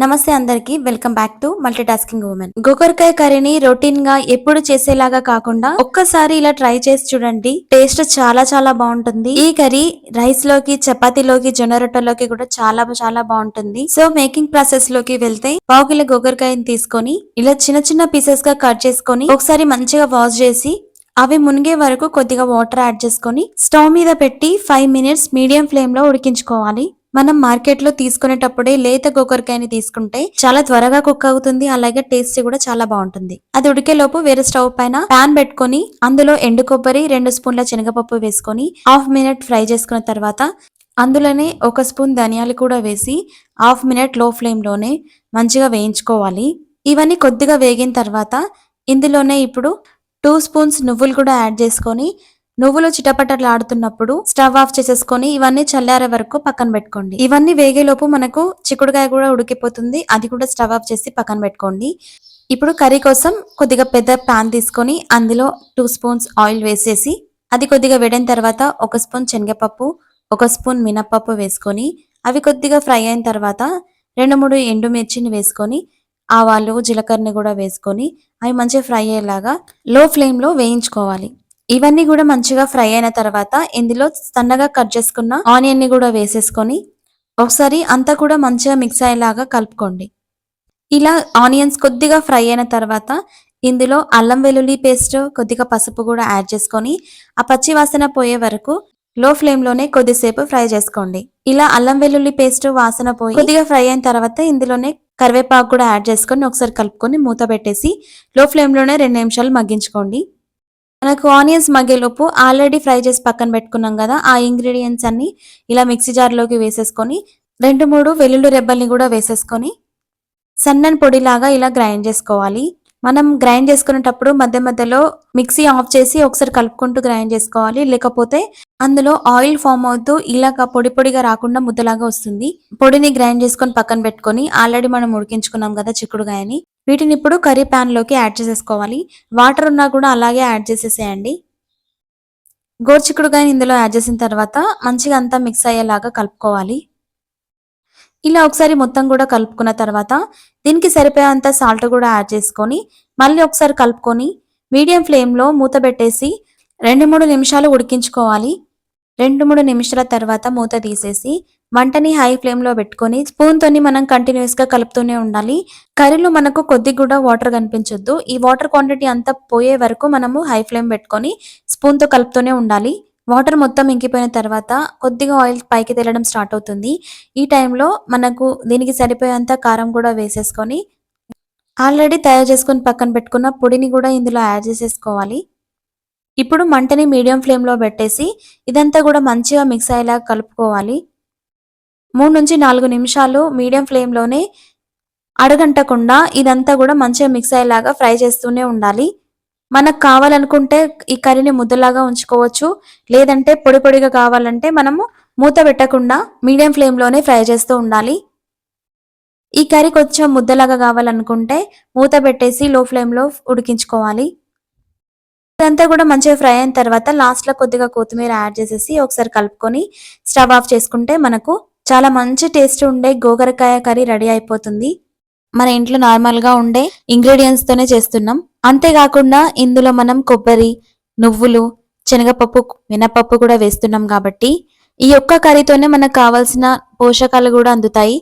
నమస్తే అందరికి welcome back to multitasking women. గోకరకాయ కర్రీని రొటీన్గా ఎప్పుడు చేసేలాగా కాకుండా ఒక్కసారి ఇలా ట్రై చేసి చూడండి. టేస్ట్ చాలా చాలా బాగుంటుంది. ఈ కర్రీ రైస్లోకి చపాతీలోకి జొన్న రొట్టెలోకి కూడా చాలా చాలా బాగుంటుంది. సో మేకింగ్ ప్రాసెస్లోకి వెళ్తే పావు కిలో గోకరకాయని తీసుకొని ఇలా చిన్న చిన్న పీసెస్గా కట్ చేసుకొని ఒకసారి మంచిగా వాష్ చేసి అవి మునిగే వరకు కొద్దిగా వాటర్ యాడ్ చేసుకొని స్టవ్ మీద పెట్టి ఫైవ్ మినిట్స్ మీడియం ఫ్లేమ్లో ఉడికించుకోవాలి. మనం మార్కెట్లో తీసుకునేటప్పుడే లేత గోకరకాయని తీసుకుంటే చాలా త్వరగా కుక్ అవుతుంది అలాగే టేస్ట్ కూడా చాలా బాగుంటుంది. అది ఉడికే లోపు వేరే స్టవ్ పైన పాన్ పెట్టుకొని అందులో ఎండు కొబ్బరి రెండు స్పూన్ల శనగపప్పు వేసుకొని హాఫ్ మినిట్ ఫ్రై చేసుకున్న తర్వాత అందులోనే ఒక స్పూన్ ధనియాలు కూడా వేసి హాఫ్ మినిట్లో ఫ్లేమ్లోనే మంచిగా వేయించుకోవాలి. ఇవన్నీ కొద్దిగా వేగిన తర్వాత ఇందులోనే ఇప్పుడు టూ స్పూన్స్ నువ్వులు కూడా యాడ్ చేసుకొని నువ్వులు చిటపటలాడుతున్నప్పుడు స్టవ్ ఆఫ్ చేసేసుకొని ఇవన్నీ చల్లారే వరకు పక్కన పెట్టుకోండి. ఇవన్నీ వేగేలోపు మనకు చిక్కుడుకాయ కూడా ఉడికిపోతుంది. అది కూడా స్టవ్ ఆఫ్ చేసి పక్కన పెట్టుకోండి. ఇప్పుడు కర్రీ కోసం కొద్దిగా పెద్ద ప్యాన్ తీసుకొని అందులో టూ స్పూన్స్ ఆయిల్ వేసేసి అది కొద్దిగా వేడిన తర్వాత ఒక స్పూన్ శనగపప్పు ఒక స్పూన్ మినప్పప్పు వేసుకొని అవి కొద్దిగా ఫ్రై అయిన తర్వాత రెండు మూడు ఎండుమిర్చిని వేసుకొని ఆవాలు జీలకర్రని కూడా వేసుకొని అవి మంచిగా ఫ్రై అయ్యేలాగా లో ఫ్లేమ్లో వేయించుకోవాలి. ఇవన్నీ కూడా మంచిగా ఫ్రై అయిన తర్వాత ఇందులో సన్నగా కట్ చేసుకున్న ఆనియన్ని కూడా వేసేసుకొని ఒకసారి అంతా కూడా మంచిగా మిక్స్ అయ్యేలాగా కలుపుకోండి. ఇలా ఆనియన్స్ కొద్దిగా ఫ్రై అయిన తర్వాత ఇందులో అల్లం వెల్లుల్లి పేస్ట్ కొద్దిగా పసుపు కూడా యాడ్ చేసుకొని ఆ పచ్చి వాసన పోయే వరకు లో ఫ్లేమ్లోనే కొద్దిసేపు ఫ్రై చేసుకోండి. ఇలా అల్లం వెల్లుల్లి పేస్ట్ వాసన పోయి కొద్దిగా ఫ్రై అయిన తర్వాత ఇందులోనే కరివేపాకు కూడా యాడ్ చేసుకొని ఒకసారి కలుపుకొని మూత పెట్టేసి లో ఫ్లేమ్లోనే రెండు నిమిషాలు మగ్గించుకోండి. మనకు ఆనియన్స్ మగ్గేలోపు ఆల్రెడీ ఫ్రై చేసి పక్కన పెట్టుకున్నాం కదా ఆ ఇంగ్రీడియంట్స్ అన్ని ఇలా మిక్సీ జార్లోకి వేసేసుకొని రెండు మూడు వెల్లుల్లి రెబ్బల్ని కూడా వేసేసుకొని సన్నని పొడిలాగా ఇలా గ్రైండ్ చేసుకోవాలి. మనం గ్రైండ్ చేసుకునేటప్పుడు మధ్య మధ్యలో మిక్సీ ఆఫ్ చేసి ఒకసారి కలుపుకుంటూ గ్రైండ్ చేసుకోవాలి. లేకపోతే అందులో ఆయిల్ ఫామ్ అవుతూ ఇలాగ పొడి పొడిగా రాకుండా ముద్దలాగా వస్తుంది. పొడిని గ్రైండ్ చేసుకొని పక్కన పెట్టుకొని ఆల్రెడీ మనం ఉడికించుకున్నాం కదా చిక్కుడుగాయని వీటిని ఇప్పుడు కర్రీ ప్యాన్లోకి యాడ్ చేసేసుకోవాలి. వాటర్ ఉన్నా కూడా అలాగే యాడ్ చేసేసేయండి. గోరుచిక్కుడుగాయని ఇందులో యాడ్ చేసిన తర్వాత మంచిగా అంతా మిక్స్ అయ్యేలాగా కలుపుకోవాలి. ఇలా ఒకసారి మొత్తం కూడా కలుపుకున్న తర్వాత దీనికి సరిపోయేంత సాల్ట్ కూడా యాడ్ చేసుకొని మళ్ళీ ఒకసారి కలుపుకొని మీడియం ఫ్లేమ్లో మూత పెట్టేసి రెండు మూడు నిమిషాలు ఉడికించుకోవాలి. రెండు మూడు నిమిషాల తర్వాత మూత తీసేసి వంటని హై ఫ్లేమ్లో పెట్టుకొని స్పూన్ తోని మనం కంటిన్యూస్గా కలుపుతూనే ఉండాలి. కర్రీలో మనకు కొద్ది కూడా వాటర్ కనిపించొద్దు. ఈ వాటర్ క్వాంటిటీ అంతా పోయే వరకు మనము హై ఫ్లేమ్ పెట్టుకొని స్పూన్తో కలుపుతూనే ఉండాలి. వాటర్ మొత్తం ఇంకిపోయిన తర్వాత కొద్దిగా ఆయిల్ పైకి తేలడం స్టార్ట్ అవుతుంది. ఈ టైంలో మనకు దీనికి సరిపోయేంత కారం కూడా వేసేసుకొని ఆల్రెడీ తయారు చేసుకొని పక్కన పెట్టుకున్న పొడిని కూడా ఇందులో యాడ్ చేసేసుకోవాలి. ఇప్పుడు మంటని మీడియం ఫ్లేమ్లో పెట్టేసి ఇదంతా కూడా మంచిగా మిక్స్ అయ్యేలా కలుపుకోవాలి. మూడు నుంచి నాలుగు నిమిషాలు మీడియం ఫ్లేమ్లోనే అడగంటకుండా ఇదంతా కూడా మంచిగా మిక్స్ అయ్యేలాగా ఫ్రై చేస్తూనే ఉండాలి. మనకు కావాలనుకుంటే ఈ కర్రీని ముద్దలాగా ఉంచుకోవచ్చు. లేదంటే పొడి పొడిగా కావాలంటే మనము మూత పెట్టకుండా మీడియం ఫ్లేమ్లోనే ఫ్రై చేస్తూ ఉండాలి. ఈ కర్రీ కొంచెం ముద్దలాగా కావాలనుకుంటే మూత పెట్టేసి లో ఫ్లేమ్లో ఉడికించుకోవాలి. ఇదంతా కూడా మంచిగా ఫ్రై అయిన తర్వాత లాస్ట్లో కొద్దిగా కొత్తిమీర యాడ్ చేసేసి ఒకసారి కలుపుకొని స్టవ్ ఆఫ్ చేసుకుంటే మనకు చాలా మంచి టేస్ట్ ఉండే గోగరకాయ కర్రీ రెడీ అయిపోతుంది. మన ఇంట్లో నార్మల్గా ఉండే ఇంగ్రీడియంట్స్తోనే చేస్తున్నాం. అంతేకాకుండా ఇందులో మనం కొబ్బరి నువ్వులు శనగపప్పు మినపప్పు కూడా వేస్తున్నాం కాబట్టి ఈ ఒక్క కర్రీతోనే మనకు కావాల్సిన పోషకాలు కూడా అందుతాయి.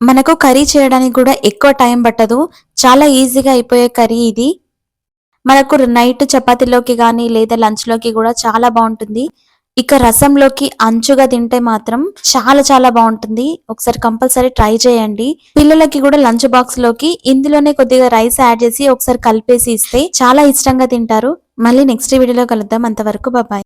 మనకు కర్రీ చేయడానికి కూడా ఎక్కువ టైం పట్టదు. చాలా ఈజీగా అయిపోయే కర్రీ ఇది. మనకు నైట్ చపాతీలోకి కానీ లేదా లంచ్లోకి కూడా చాలా బాగుంటుంది. ఇక రసంలోకి అంచుగా తింటే మాత్రం చాలా చాలా బాగుంటుంది. ఒకసారి కంపల్సరీ ట్రై చేయండి. పిల్లలకి కూడా లంచ్ బాక్స్లోకి ఇందులోనే కొద్దిగా రైస్ యాడ్ చేసి ఒకసారి కలిపేసి ఇస్తే చాలా ఇష్టంగా తింటారు. మళ్ళీ నెక్స్ట్ వీడియోలో కలుద్దాం. అంతవరకు బాబాయ్